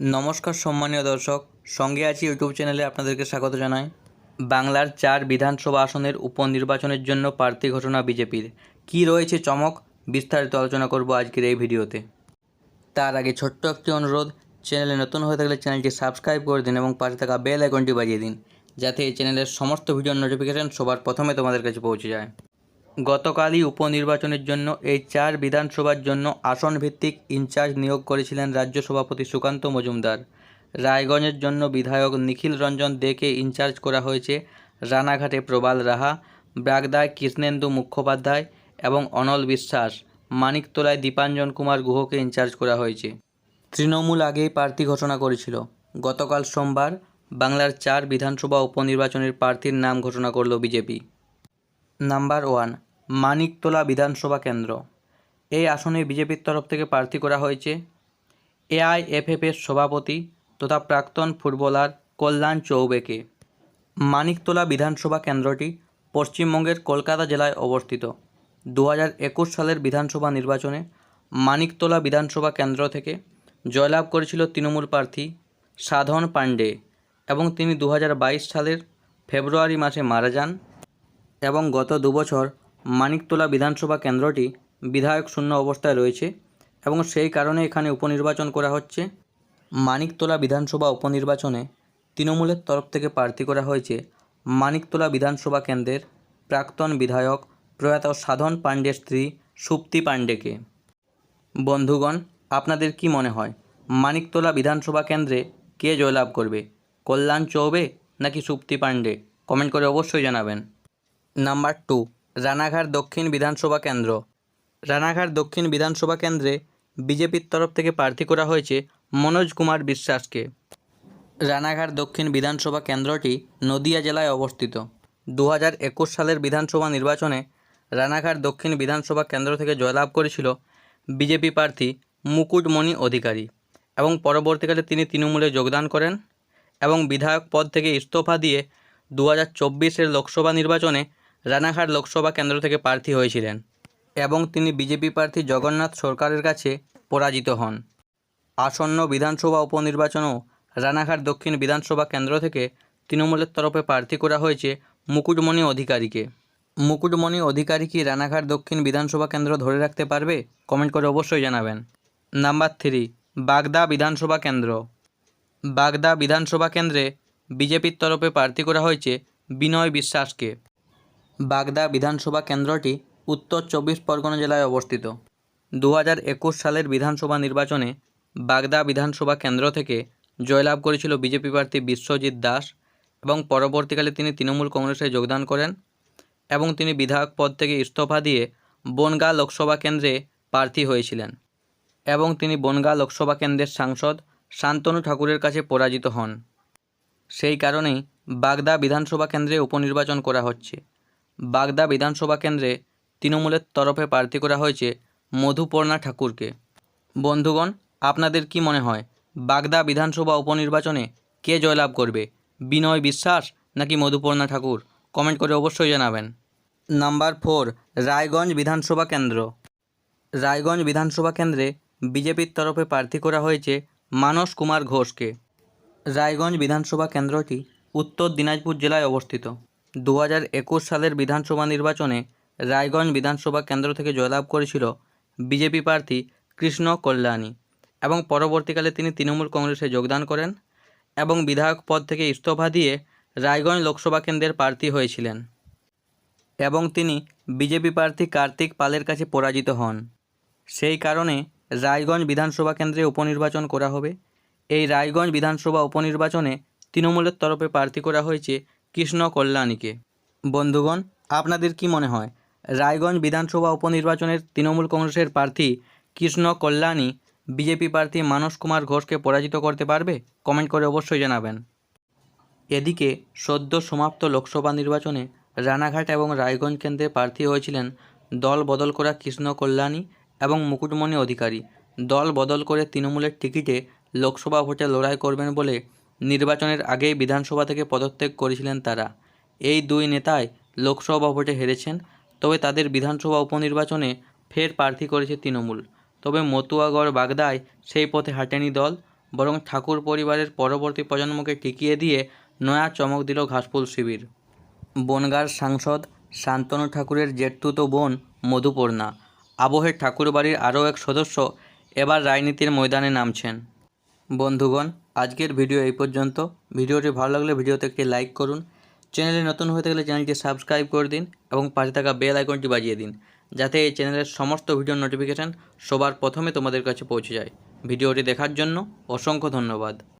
নমস্কার সম্মানীয় দর্শক, সঙ্গে আছি ইউটিউব চ্যানেলে আপনাদেরকে স্বাগত জানাই। বাংলার চার বিধানসভা আসনের উপনির্বাচনের জন্য প্রার্থী ঘোষণা বিজেপির। কী রয়েছে চমক? বিস্তারিত আলোচনা করব আজকের এই ভিডিওতে। তার আগে ছোট্ট একটি অনুরোধ, চ্যানেলে নতুন হয়ে থাকলে চ্যানেলটি সাবস্ক্রাইব করে দিন এবং পাশে থাকা বেল আইকনটি বাজিয়ে দিন, যাতে এই চ্যানেলের সমস্ত ভিডিওর নোটিফিকেশন সবার প্রথমে তোমাদের কাছে পৌঁছে যায়। গতকালই উপনির্বাচনের জন্য এই চার বিধানসভার জন্য আসন ভিত্তিক ইনচার্জ নিয়োগ করেছিলেন রাজ্য সভাপতি সুকান্ত মজুমদার। রায়গঞ্জের জন্য বিধায়ক নিখিল রঞ্জন দেকে ইনচার্জ করা হয়েছে রানাঘাটে প্রবাল রাহা ব্রাগদায় কৃষ্ণেন্দু মুখোপাধ্যায় এবং অনল বিশ্বাস। মানিকতলায় দীপাঞ্জন কুমার গুহকে ইনচার্জ করা হয়েছে। তৃণমূল আগেই প্রার্থী ঘোষণা করেছিল। গতকাল সোমবার বাংলার চার বিধানসভা উপনির্বাচনের প্রার্থীর নাম ঘোষণা করল বিজেপি। নাম্বার ওয়ান, মানিকতলা বিধানসভা কেন্দ্র। এই আসনে বিজেপির তরফ থেকে প্রার্থী করা হয়েছে এআইএফএফের সভাপতি তথা প্রাক্তন ফুটবলার কল্যাণ চৌবেকে। মানিকতলা বিধানসভা কেন্দ্রটি পশ্চিমবঙ্গের কলকাতা জেলায় অবস্থিত। দু একুশ সালের বিধানসভা নির্বাচনে মানিকতলা বিধানসভা কেন্দ্র থেকে জয়লাভ করেছিল তৃণমূল প্রার্থী সাধন পাণ্ডে এবং তিনি দু হাজার বাইশ সালের ফেব্রুয়ারি মাসে মারা যান। এবং গত দুবছর মানিকতলা বিধানসভা কেন্দ্রটি বিধায়ক শূন্য অবস্থায় রয়েছে এবং সেই কারণে এখানে উপনির্বাচন করা হচ্ছে। মানিকতলা বিধানসভা উপনির্বাচনে তৃণমূলের তরফ থেকে প্রার্থী করা হয়েছে মানিকতলা বিধানসভা কেন্দ্রের প্রাক্তন বিধায়ক প্রয়াত সাধন পাণ্ডের স্ত্রী সুপ্তি পাণ্ডেকে। বন্ধুগণ, আপনাদের কি মনে হয়, মানিকতলা বিধানসভা কেন্দ্রে কে জয়লাভ করবে? কল্যাণ চৌবে নাকি সুপ্তি পাণ্ডে? কমেন্ট করে অবশ্যই জানাবেন। নাম্বার টু, রানাঘাট দক্ষিণ বিধানসভা কেন্দ্র। রানাঘাট দক্ষিণ বিধানসভা কেন্দ্রে বিজেপির তরফ থেকে প্রার্থী করা হয়েছে মনোজ কুমার বিশ্বাসকে। রানাঘাট দক্ষিণ বিধানসভা কেন্দ্রটি নদিয়া জেলায় অবস্থিত। দু একুশ সালের বিধানসভা নির্বাচনে রানাঘাট দক্ষিণ বিধানসভা কেন্দ্র থেকে জয়লাভ করেছিল বিজেপি প্রার্থী মুকুটমণি অধিকারী এবং পরবর্তীকালে তিনি তৃণমূলে যোগদান করেন এবং বিধায়ক পদ থেকে ইস্তফা দিয়ে দু হাজার লোকসভা নির্বাচনে রানাঘাট লোকসভা কেন্দ্র থেকে প্রার্থী হয়েছিলেন এবং তিনি বিজেপি প্রার্থী জগন্নাথ সরকারের কাছে পরাজিত হন। আসন্ন বিধানসভা উপনির্বাচনেও রানাঘাট দক্ষিণ বিধানসভা কেন্দ্র থেকে তৃণমূলের তরফে প্রার্থী করা হয়েছে মুকুটমণি অধিকারীকে। মুকুটমণি অধিকারী কি রানাঘাট দক্ষিণ বিধানসভা কেন্দ্র ধরে রাখতে পারবে? কমেন্ট করে অবশ্যই জানাবেন। নাম্বার থ্রি, বাগদা বিধানসভা কেন্দ্র। বাগদা বিধানসভা কেন্দ্রে বিজেপির তরফে প্রার্থী করা হয়েছে বিনয় বিশ্বাসকে। বাগদা বিধানসভা কেন্দ্রটি উত্তর চব্বিশ পরগনা জেলায় অবস্থিত। দু হাজার একুশ সালের বিধানসভা নির্বাচনে বাগদা বিধানসভা কেন্দ্র থেকে জয়লাভ করেছিল বিজেপি প্রার্থী বিশ্বজিৎ দাস এবং পরবর্তীকালে তিনি তৃণমূল কংগ্রেসে যোগদান করেন এবং তিনি বিধায়ক পদ থেকে ইস্তফা দিয়ে বনগাঁ লোকসভা কেন্দ্রে প্রার্থী হয়েছিলেন এবং তিনি বনগাঁ লোকসভা কেন্দ্রের সাংসদ শান্তনু ঠাকুরের কাছে পরাজিত হন। সেই কারণেই বাগদা বিধানসভা কেন্দ্রে উপনির্বাচন করা হচ্ছে। বাগদা বিধানসভা কেন্দ্রে তৃণমূলের তরফে প্রার্থী করা হয়েছে মধুপর্ণা ঠাকুরকে। বন্ধুগণ, আপনাদের কি মনে হয়, বাগদা বিধানসভা উপনির্বাচনে কে জয়লাভ করবে, বিনয় বিশ্বাস নাকি মধুপর্ণা ঠাকুর? কমেন্ট করে অবশ্যই জানাবেন। নাম্বার ফোর, রায়গঞ্জ বিধানসভা কেন্দ্র। রায়গঞ্জ বিধানসভা কেন্দ্রে বিজেপির তরফে প্রার্থী করা হয়েছে মানস কুমার ঘোষকে। রায়গঞ্জ বিধানসভা কেন্দ্রটি উত্তর দিনাজপুর জেলায় অবস্থিত। দু হাজার একুশ সালের বিধানসভা নির্বাচনে রায়গঞ্জ বিধানসভা কেন্দ্র থেকে জয়লাভ করেছিল বিজেপি প্রার্থী কৃষ্ণ কল্যাণী এবং পরবর্তীকালে তিনি তৃণমূল কংগ্রেসে যোগদান করেন এবং বিধায়ক পদ থেকে ইস্তফা দিয়ে রায়গঞ্জ লোকসভা কেন্দ্রের প্রার্থী হয়েছিলেন এবং তিনি বিজেপি প্রার্থী কার্তিক পালের কাছে পরাজিত হন। সেই কারণে রায়গঞ্জ বিধানসভা কেন্দ্রে উপনির্বাচন করা হবে। এই রায়গঞ্জ বিধানসভা উপনির্বাচনে তৃণমূলের তরফে প্রার্থী করা হয়েছে কৃষ্ণ কল্যাণীকে। বন্ধুগণ, আপনাদের কি মনে হয়, রায়গঞ্জ বিধানসভা উপনির্বাচনের তৃণমূল কংগ্রেসের প্রার্থী কৃষ্ণ কল্যাণী বিজেপি প্রার্থী মানস কুমার ঘোষকে পরাজিত করতে পারবে? কমেন্ট করে অবশ্যই জানাবেন। এদিকে সদ্য সমাপ্ত লোকসভা নির্বাচনে রানাঘাট এবং রায়গঞ্জ কেন্দ্রে প্রার্থী হয়েছিলেন দল বদল করা কৃষ্ণ কল্যাণী এবং মুকুটমণি অধিকারী। দল বদল করে তৃণমূলের টিকিটে লোকসভা ভোটে লড়াই করবেন বলে নির্বাচনের আগেই বিধানসভা থেকে পদত্যাগ করেছিলেন তারা। এই দুই নেতাই লোকসভা ভোটে হেরেছেন, তবে তাদের বিধানসভা উপনির্বাচনে ফের প্রার্থী করেছে তৃণমূল। তবে মতুয়াগড় বাগদায় সেই পথে হাঁটেনি দল, বরং ঠাকুর পরিবারের পরবর্তী প্রজন্মকে টিকিয়ে দিয়ে নয়া চমক দিল ঘাসফুল শিবির। বনগাঁর সাংসদ শান্তনু ঠাকুরের জেঠতুতো বোন মধুপর্ণা আবহের ঠাকুরবাড়ির আরও এক সদস্য এবার রাজনীতির ময়দানে নামছেন। বন্ধুগণ, আজকের ভিডিও এই পর্যন্ত। ভিডিওটি ভালো লাগলে ভিডিওতে একটি লাইক করুন। চ্যানেলে নতুন হয়ে থাকলে চ্যানেলটি সাবস্ক্রাইব করে দিন এবং পাশে থাকা বেল আইকনটি বাজিয়ে দিন, যাতে এই চ্যানেলের সমস্ত ভিডিওর নোটিফিকেশান সবার প্রথমে তোমাদের কাছে পৌঁছে যায়। ভিডিওটি দেখার জন্য অসংখ্য ধন্যবাদ।